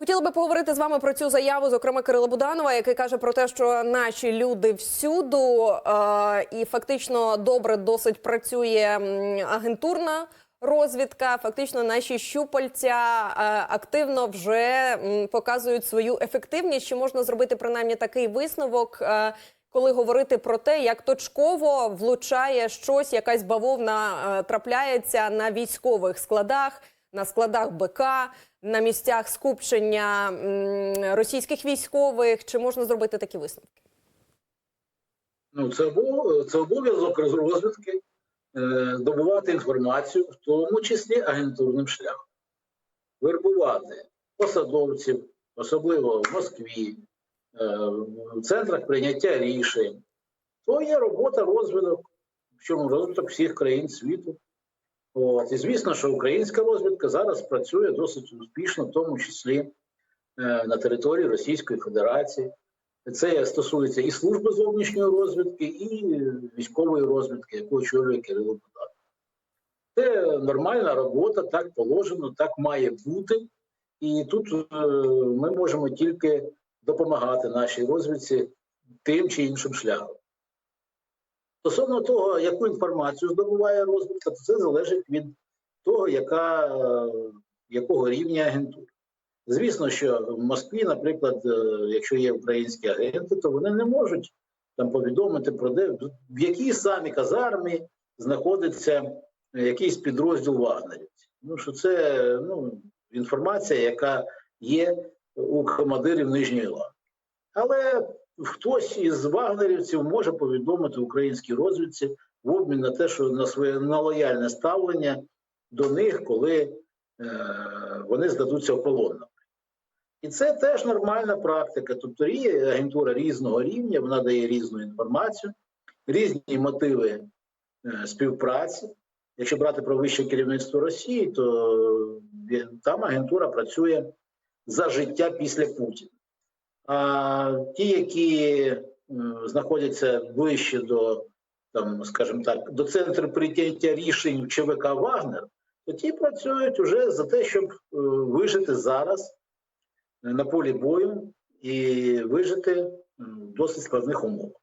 Хотіла би поговорити з вами про цю заяву, зокрема Кирила Буданова, який каже про те, що наші люди всюду е, і фактично добре досить працює агентурна розвідка. Фактично, наші щупальця е, активно вже показують свою ефективність. Чи можна зробити принаймні такий висновок? Е, коли говорити про те, як точково влучає щось, якась бавовна е, трапляється на військових складах, на складах БК, на місцях скупчення російських військових, чи можна зробити такі висновки? Ну, це це обов'язок розвідки е, здобувати інформацію, в тому числі агентурним шляхом, вербувати посадовців, особливо в Москві, е, в центрах прийняття рішень. То є робота розвиток, в чому розвиток всіх країн світу. От. І звісно, що українська розвідка зараз працює досить успішно, в тому числі е, на території Російської Федерації. Це стосується і служби зовнішньої розвідки, і військової розвідки, яку очолює Кирило Буданов. Це нормальна робота, так положено, так має бути. І тут е, ми можемо тільки допомагати нашій розвідці тим чи іншим шляхом. Стосовно того, яку інформацію здобуває розвідка, то це залежить від того, яка, е, якого рівня агентури. Звісно, що в Москві, наприклад, е, якщо є українські агенти, то вони не можуть там повідомити про де в якій самі казармі знаходиться якийсь підрозділ вагнерівців. Ну що це ну, інформація, яка є у командирів нижньої лави. Але хтось із вагнерівців може повідомити українській розвідці в обмін на те, що на своє на лояльне ставлення до них, коли е, вони здадуться в. І це теж нормальна практика. Тобто агентура різного рівня, вона дає різну інформацію, різні мотиви е, співпраці. Якщо брати про вище керівництво Росії, то е, там агентура працює за життя після Путіна. Ті, які е, знаходяться ближче до, там, скажімо так, до центру прийняття рішень ЧВК Вагнер, то ті працюють уже за те, щоб е, вижити зараз на полі бою і вижити в досить складних умовах.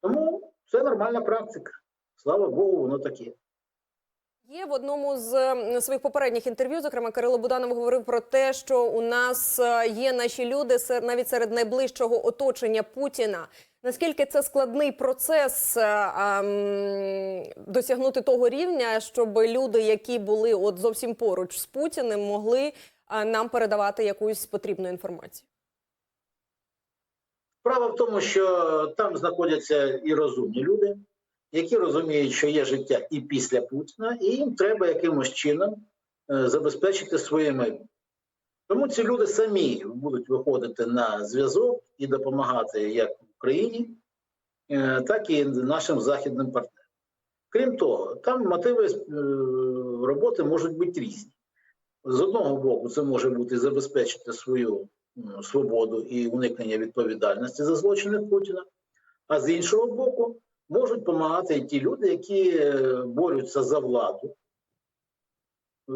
Тому це нормальна практика. Слава Богу, воно таке. Є в одному з своїх попередніх інтерв'ю, зокрема Кирило Буданов говорив про те, що у нас е, є наші люди навіть серед найближчого оточення Путіна. Наскільки це складний процес е, ем, досягнути того рівня, щоб люди, які були от зовсім поруч з Путіним, могли е, нам передавати якусь потрібну інформацію? Справа в тому, що там знаходяться і розумні люди, які розуміють, що є життя і після Путіна, і їм треба якимось чином е, забезпечити своє майбутнє. Тому ці люди самі будуть виходити на зв'язок і допомагати як Україні, е, так і нашим західним партнерам. Крім того, там мотиви е, роботи можуть бути різні. З одного боку, це може бути забезпечити свою свободу і уникнення відповідальності за злочини Путіна, а з іншого боку, можуть допомагати і ті люди, які е, борються за владу е,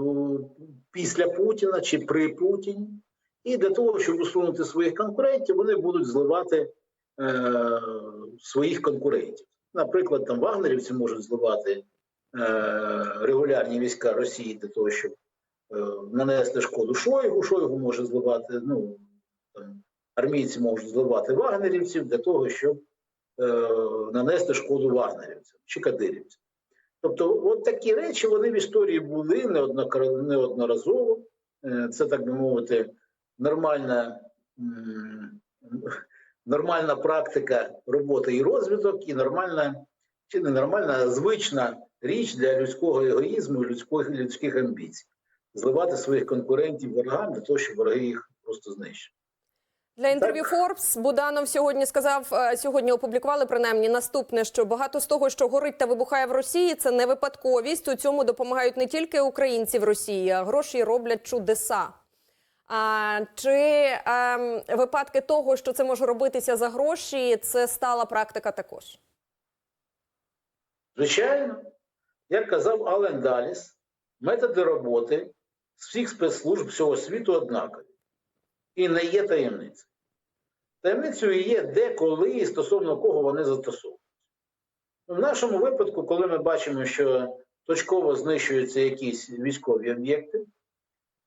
після Путіна чи при Путіні. І для того, щоб усунути своїх конкурентів, вони будуть зливати е, своїх конкурентів. Наприклад, там вагнерівці можуть зливати е, регулярні війська Росії для того, щоб е, нанести шкоду Шойгу. Шойгу може зливати, ну там, армійці можуть зливати вагнерівців для того, щоб нанести шкоду вагнерівцям чи кадирівцям. Тобто, от такі речі вони в історії були неодноразово. Е, Це, так би мовити, нормальна, нормальна практика роботи і розвиток, і нормальна, чи не нормальна, звична річ для людського егоїзму і людських, людських амбіцій. Зливати своїх конкурентів ворогам для того, щоб вороги їх просто знищили. Для інтерв'ю. Forbes Буданов сьогодні сказав, е, сьогодні опублікували принаймні наступне, що багато з того, що горить та вибухає в Росії, це не випадковість. У цьому допомагають не тільки українці в Росії, а гроші роблять чудеса. А, чи ем, випадки того, що це може робитися за гроші, це стала практика також? Звичайно, як казав Ален Даліс, методи роботи з всіх спецслужб всього світу однакові. І не є таємницею. Таємницею є де, коли і стосовно кого вони застосовуються. В нашому випадку, коли ми бачимо, що точково знищуються якісь військові об'єкти,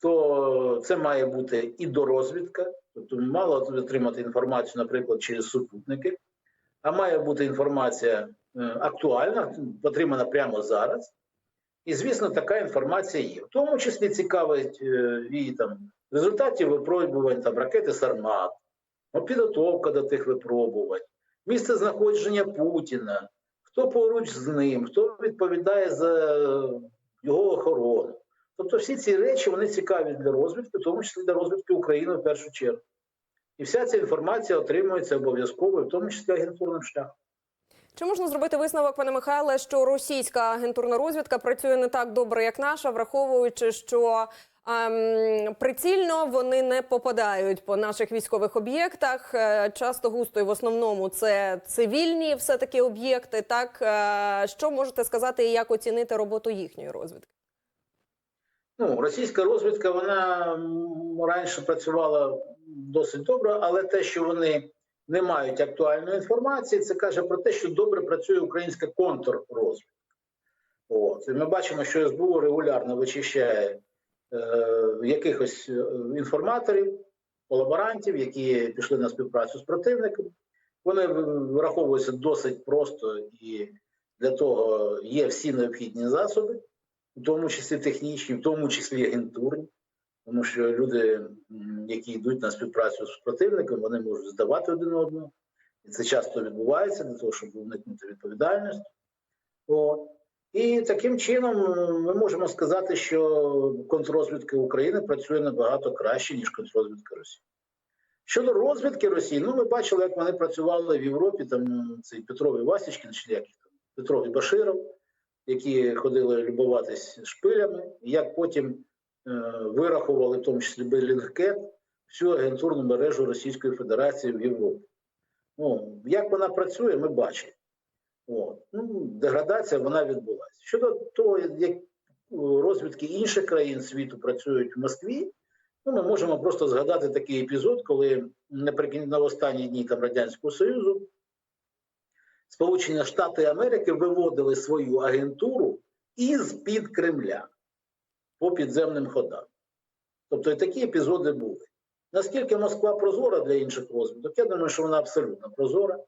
то це має бути і дорозвідка, тобто мало отримати інформацію, наприклад, через супутники, а має бути інформація е, актуальна, отримана прямо зараз. І, звісно, така інформація є. В тому числі цікавить е, і там результатів випробувань там, ракети Сармат, ну, підготовка до тих випробувань, місце знаходження Путіна, хто поруч з ним, хто відповідає за його охорону. Тобто всі ці речі вони цікаві для розвідки, в тому числі для розвідки України в першу чергу. І вся ця інформація отримується обов'язково, в тому числі агентурним шляхом. Чи можна зробити висновок, пане Михайле, що російська агентурна розвідка працює не так добре, як наша, враховуючи, що прицільно вони не попадають по наших військових об'єктах. Е, Часто густо і в основному це цивільні все таки об'єкти. Так Е, що можете сказати і як оцінити роботу їхньої розвідки? Ну, російська розвідка вона раніше працювала досить добре, але те, що вони не мають актуальної інформації, це каже про те, що добре працює українська контррозвідка. От. І ми бачимо, що СБУ регулярно вичищає якихось е, інформаторів, колаборантів, які пішли на співпрацю з противником. Вони враховуються досить просто і для того є всі необхідні засоби в тому числі технічні, в тому числі агентурні, тому що люди, які йдуть на співпрацю з противником, вони можуть здавати один одного. І це часто відбувається для того, щоб уникнути відповідальності. От. І таким чином ми можемо сказати, що контррозвідка України працює набагато краще, ніж контррозвідка Росії. Щодо розвідки Росії, ну ми бачили, як вони працювали в Європі, там цей Петров і Васічкін, чи як їх там, Петров і Баширов які ходили любуватись шпилями, і як потім е, вирахували, в тому числі Белінгкет, всю агентурну мережу Російської Федерації в Європі. Ну, як вона працює, ми бачимо. От. Ну, деградація вона відбулася. Щодо того, як розвідки інших країн світу працюють в Москві, ну, ми можемо просто згадати такий епізод, коли наприкінці на останні дні там, Радянського Союзу Сполучені Штати Америки виводили свою агентуру із під Кремля по підземним ходам. Тобто і такі епізоди були. Наскільки Москва прозора для інших розвиток, я думаю, що вона абсолютно прозора.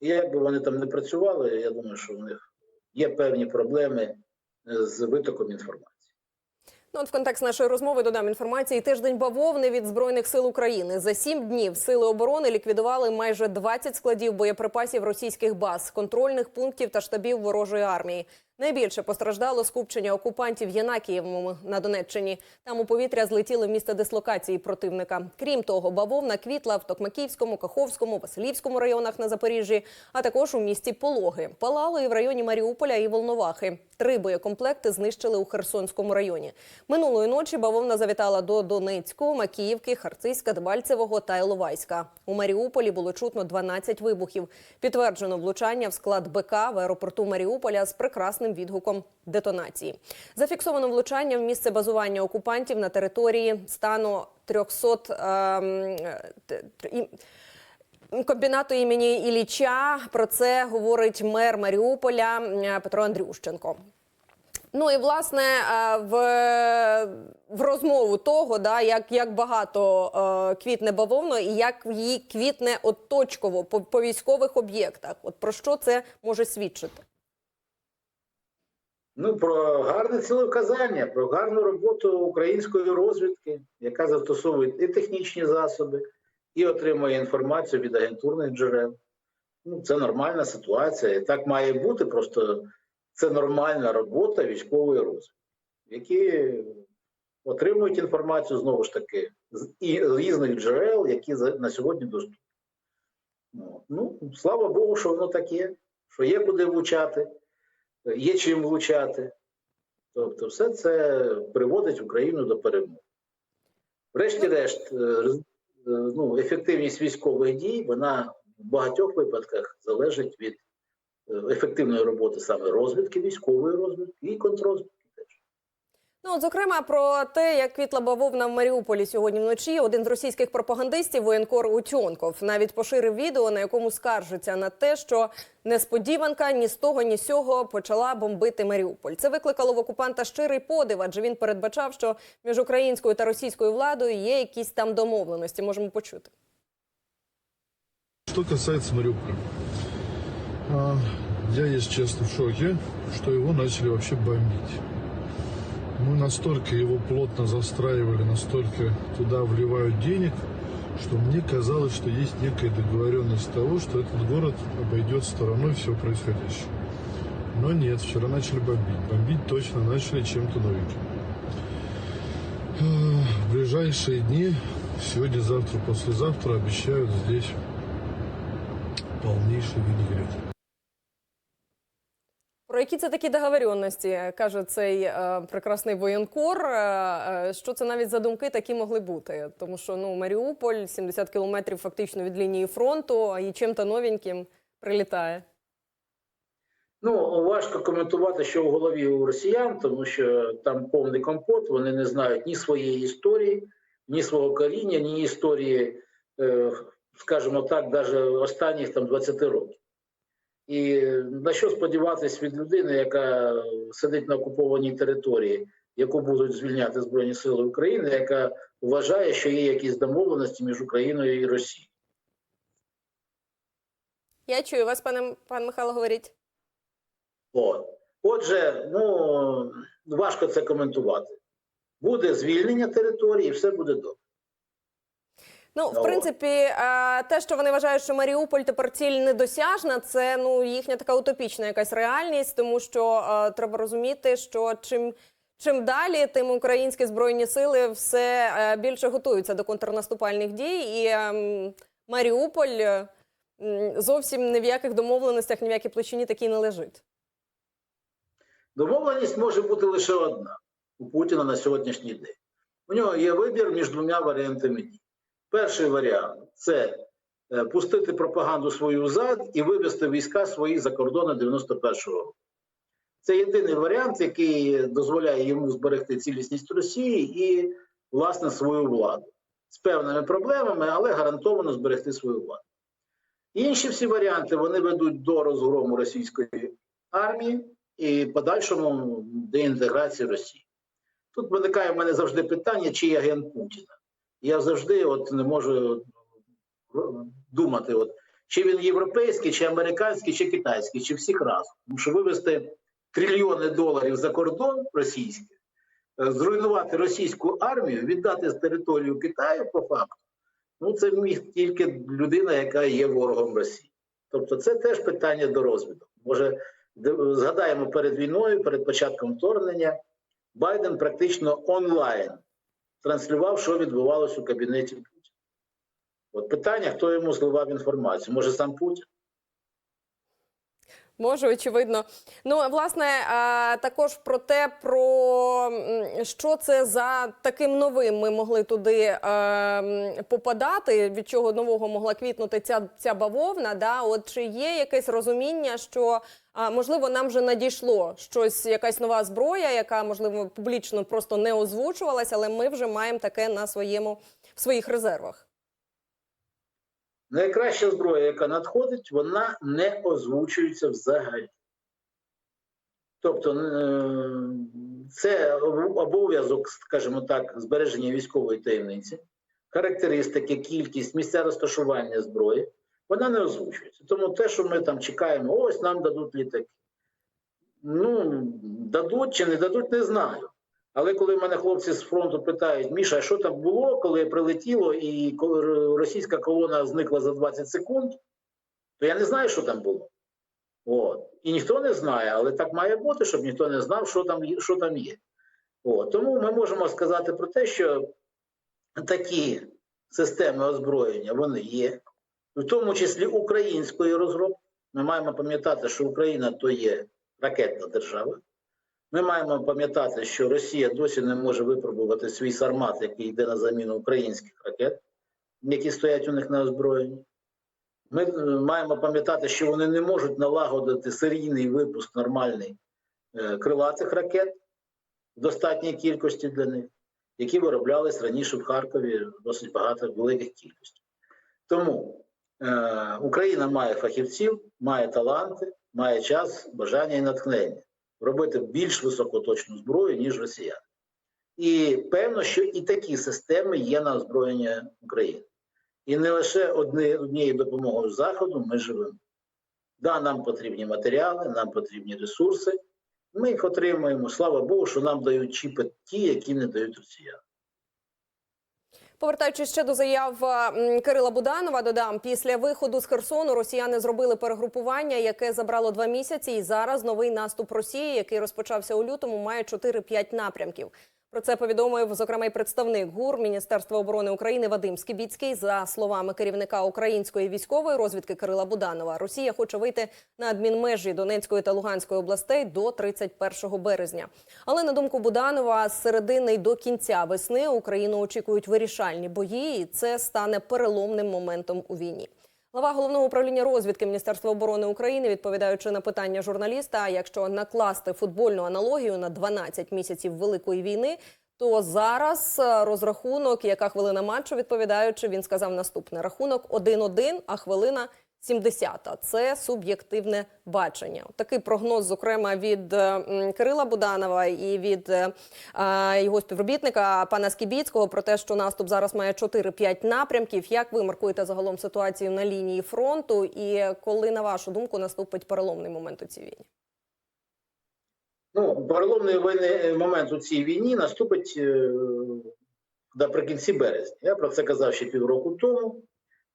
І як би вони там не працювали, я думаю, що в них є певні проблеми е, з витоком інформації. Ну, от в контекст нашої розмови додам інформації. Тиждень бавовни від збройних сил України за сім днів сили оборони ліквідували майже 20 складів боєприпасів російських баз, контрольних пунктів та штабів ворожої армії. Найбільше постраждало скупчення окупантів Янакієвому на Донеччині. Там у повітря злетіли місце дислокації противника. Крім того, бавовна квітла в Токмаківському, Каховському, Василівському районах на Запоріжжі, а також у місті Пологи. Палало і в районі Маріуполя і Волновахи. Три боєкомплекти знищили у Херсонському районі. Минулої ночі бавовна завітала до Донецьку, Макіївки, Харциська, Дебальцевого та Іловайська. У Маріуполі було чутно 12 вибухів. Підтверджено влучання в склад БК в аеропорту Маріуполя з прекрасним відгуком детонації. Зафіксовано влучання в місце базування окупантів на території стану 300 ем, комбінату імені Ілліча. Про це говорить мер Маріуполя Петро Андрющенко. Ну і власне е, в, в розмову того, да, як, як багато е, квітне бавовно і як її квітне от точково по, по військових об'єктах. От про що це може свідчити? Ну, про гарне цілевказання, про гарну роботу української розвідки, яка застосовує і технічні засоби, і отримує інформацію від агентурних джерел. Ну, це нормальна ситуація. І так має бути. Просто це нормальна робота військової розвідки, які отримують інформацію знову ж таки з різних джерел, які на сьогодні доступні. Ну, Ну, слава Богу, що воно таке, що є куди влучати є чим влучати. Тобто, все це приводить Україну до перемоги. Врешті-решт, е, е, ну, ефективність військових дій вона в багатьох випадках залежить від е, ефективної роботи саме розвідки, військової розвідки і контррозвідки теж. Ну, от, зокрема, про те, як квітла бавовна в Маріуполі сьогодні вночі, один з російських пропагандистів, воєнкор Утьонков, навіть поширив відео, на якому скаржиться на те, що несподіванка ні з того, ні з сього почала бомбити Маріуполь. Це викликало в окупанта щирий подив, адже він передбачав, що між українською та російською владою є якісь там домовленості. Можемо почути. Что касается Мариуполя, а, я, если честно, в шоке, что его начали вообще бомбить. Мы настолько его плотно застраивали, настолько туда вливают денег, что мне казалось, что есть некая договоренность того, что этот город обойдет стороной все происходящее. Но нет, вчера начали бомбить. Бомбить точно начали чем-то новеньким. В ближайшие дни, сегодня, завтра, послезавтра, обещают здесь полнейший винегрет. Які це такі договоренності, каже цей е, прекрасний воєнкор. Е, е, що це навіть за думки такі могли бути? Тому що ну Маріуполь 70 кілометрів фактично від лінії фронту, і чим-то новеньким прилітає. Ну, важко коментувати, що в голові у росіян, тому що там повний компот, вони не знають ні своєї історії, ні свого коріння, ні історії, е, скажімо так, навіть останніх там 20 років. І на що сподіватись від людини, яка сидить на окупованій території, яку будуть звільняти Збройні Сили України, яка вважає, що є якісь домовленості між Україною і Росією. Я чую вас, пане пан Михайло, говоріть. От. Отже, ну важко це коментувати. Буде звільнення території, і все буде добре. Ну, в Ну, принципі, е, те, що вони вважають, що Маріуполь тепер ціль недосяжна, це ну їхня така утопічна якась реальність, тому що е, треба розуміти, що чим. Чим далі, тим українські збройні сили все е, більше готуються до контрнаступальних дій, і ем, Маріуполь е, м, зовсім ні в яких домовленостях, ні в якій площині такій не лежить. Домовленість може бути лише одна у Путіна на сьогоднішній день. У нього є вибір між двома варіантами дій. Перший варіант це е, пустити пропаганду свою зад і вивести війська свої за кордони 91-го року. Це єдиний варіант, який дозволяє йому зберегти цілісність Росії і, власне, свою владу з певними проблемами, але гарантовано зберегти свою владу. Інші всі варіанти вони ведуть до розгрому російської армії і подальшому деінтеграції Росії. Тут виникає в мене завжди питання, чи є агент Путіна. Я завжди от не можу думати, от, чи він європейський, чи американський, чи китайський, чи всіх разом. Тому що вивести трильйони доларів за кордон російський, е, зруйнувати російську армію, віддати з територію Китаю по факту, ну це міг тільки людина, яка є ворогом Росії. Тобто, це теж питання до розвитку. Може, згадаємо перед війною, перед початком вторгнення, Байден практично онлайн транслював, що відбувалося у кабінеті Путіна. От питання, хто йому зливав інформацію? Може сам Путін? Може, очевидно. Ну, власне, е, також про те, про що це за таким новим ми могли туди е, попадати, від чого нового могла квітнути ця, ця бавовна. Да? От чи є якесь розуміння, що можливо нам вже надійшло щось, якась нова зброя, яка можливо публічно просто не озвучувалася, але ми вже маємо таке на своєму в своїх резервах. Найкраща зброя, яка надходить, вона не озвучується взагалі. Тобто е, це обов'язок, скажімо так, збереження військової таємниці, характеристики, кількість, місця розташування зброї, вона не озвучується. Тому те, що ми там чекаємо, ось нам дадуть літаки. Ну, дадуть чи не дадуть, не знаю. Але коли мене хлопці з фронту питають, Міша, що там було, коли прилетіло і російська колона зникла за 20 секунд, то я не знаю, що там було. От. І ніхто не знає, але так має бути, щоб ніхто не знав, що там, є- що там є. От. Тому ми можемо сказати про те, що такі системи озброєння вони є, в тому числі української розробки. Ми маємо пам'ятати, що Україна то є ракетна держава. Ми маємо пам'ятати, що Росія досі не може випробувати свій сармат, який йде на заміну українських ракет, які стоять у них на озброєнні. Ми е, маємо пам'ятати, що вони не можуть налагодити серійний випуск нормальний е, крилатих ракет. в достатній кількості для них, які вироблялись раніше в Харкові досить багато великих кількостей. Тому е, Україна має фахівців, має таланти, має час, бажання і натхнення робити більш високоточну зброю, ніж росіяни. І певно, що і такі системи є на озброєння України. І не лише одні, однією допомогою Заходу ми живемо. Да, нам потрібні матеріали, нам потрібні ресурси. Ми їх отримуємо. Слава Богу, що нам дають чіпи ті, які не дають росіяни. Повертаючись ще до заяв Кирила Буданова, додам після виходу з Херсону росіяни зробили перегрупування, яке забрало два місяці. І зараз новий наступ Росії, який розпочався у лютому, має 4-5 напрямків. Про це повідомив зокрема й представник ГУР Міністерства оборони України Вадим Скібіцький. За словами керівника української військової розвідки Кирила Буданова, Росія хоче вийти на адмінмежі Донецької та Луганської областей до 31 березня. Але на думку Буданова, з середини до кінця весни Україну очікують вирішальні бої, і це стане переломним моментом у війні. Глава головного управління розвідки Міністерства оборони України, відповідаючи на питання журналіста, якщо накласти футбольну аналогію на 12 місяців великої війни, то зараз е, розрахунок, яка хвилина матчу, відповідаючи, він сказав наступне: рахунок 1-1, а хвилина 70. Це суб'єктивне бачення. Такий прогноз, зокрема від е, Кирила Буданова і від е, е, його співробітника пана Скібіцького про те, що наступ зараз має 4-5 напрямків. Як ви маркуєте загалом ситуацію на лінії фронту, і коли, на вашу думку, наступить переломний момент у цій війні? Ну, переломний війни- момент у цій війні наступить е, наприкінці березня. Я про це казав ще півроку тому,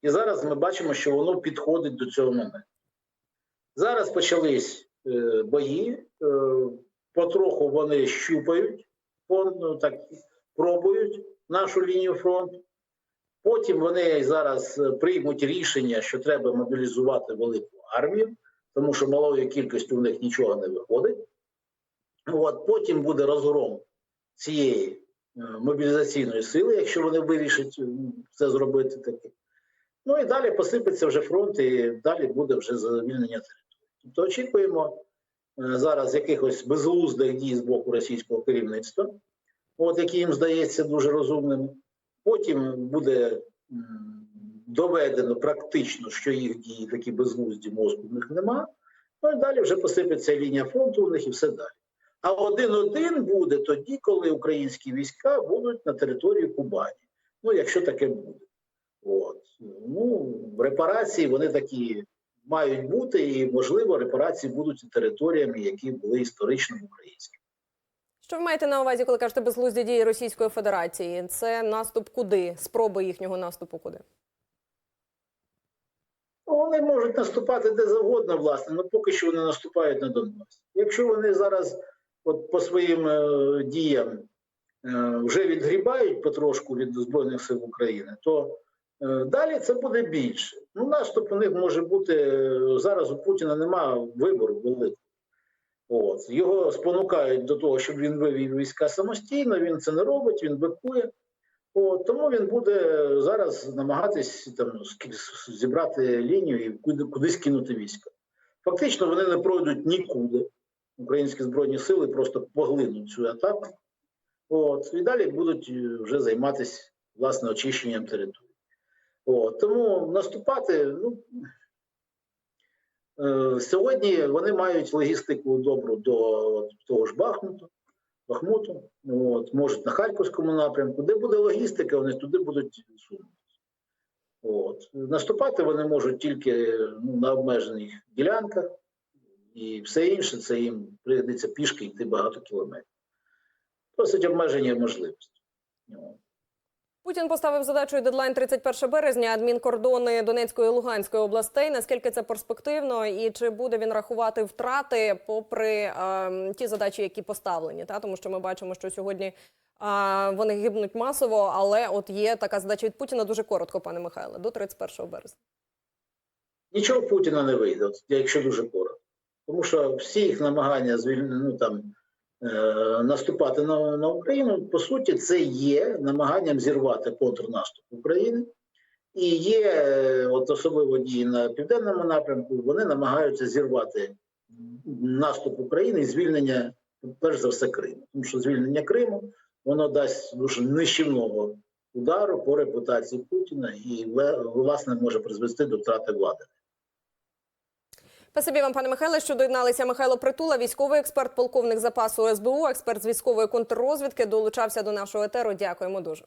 і зараз ми бачимо, що воно підходить до цього моменту. Зараз почались е, бої, е, потроху вони щупають, ну, так, пробують нашу лінію фронту. Потім вони зараз е, приймуть рішення, що треба мобілізувати велику армію, тому що малою кількістю в них нічого не виходить. От, потім буде розгром цієї мобілізаційної сили, якщо вони вирішать це зробити таке. Ну і далі посипеться вже фронт, і далі буде вже звільнення території. Тобто очікуємо е, зараз якихось безглуздих дій з боку російського керівництва, от які їм здається дуже розумними. Потім буде доведено практично, що їх дії такі безглузді мозку в них нема. Ну і далі вже посипеться лінія фронту у них і все далі. А один-один буде тоді, коли українські війська будуть на території Кубані. Ну, якщо таке буде. От. Ну, репарації вони такі мають бути, і, можливо, репарації будуть і територіями, які були історично українськими. Що ви маєте на увазі, коли кажете безглузді дії Російської Федерації? Це наступ куди? Спроби їхнього наступу куди? Ну, Вони можуть наступати де завгодно, власне, але поки що вони наступають на Донбас. Якщо вони зараз от по своїм е, діям е, вже відгрібають потрошку від Збройних сил України, то далі це буде більше. Ну, наступ у них може бути е, зараз у Путіна немає вибору великого. От. Його спонукають до того, щоб він вивів війська самостійно, він це не робить, він бикує. От, тому він буде зараз намагатись там зібрати лінію і куди, кудись кинути війська. Фактично вони не пройдуть нікуди. Українські збройні сили просто поглинуть цю атаку. От, і далі будуть е, вже займатися власне очищенням території. От, тому наступати, ну е, сьогодні вони мають логістику добру до от, того ж Бахмуту. Бахмуту, от, можуть на Харківському напрямку. Де буде логістика, вони туди будуть сунутися. Наступати вони можуть тільки ну, на обмежених ділянках, і все інше це їм прийдеться пішки йти багато кілометрів. Досить обмежені можливості. Путін поставив задачою дедлайн 31 березня. Адмінкордони Донецької і Луганської областей. Наскільки це перспективно, і чи буде він рахувати втрати попри е, ті задачі, які поставлені? Та тому що ми бачимо, що сьогодні е, вони гибнуть масово, але от є така задача від Путіна дуже коротко, пане Михайле, до 31 березня. Нічого Путіна не вийде, якщо дуже коротко. Тому що всі їх намагання звільнити, ну, там, наступати на, на Україну, по суті, це є намаганням зірвати контрнаступ України. І є е, от особливо дії на південному напрямку, вони намагаються зірвати наступ України і звільнення перш за все Криму. Тому що звільнення Криму воно дасть дуже нищівного удару по репутації Путіна і власне може призвести до втрати влади. Спасибі вам, пане Михайле, що доєдналися. Михайло Притула, військовий експерт, полковник запасу СБУ, експерт з військової контррозвідки, долучався до нашого етеру. Дякуємо дуже.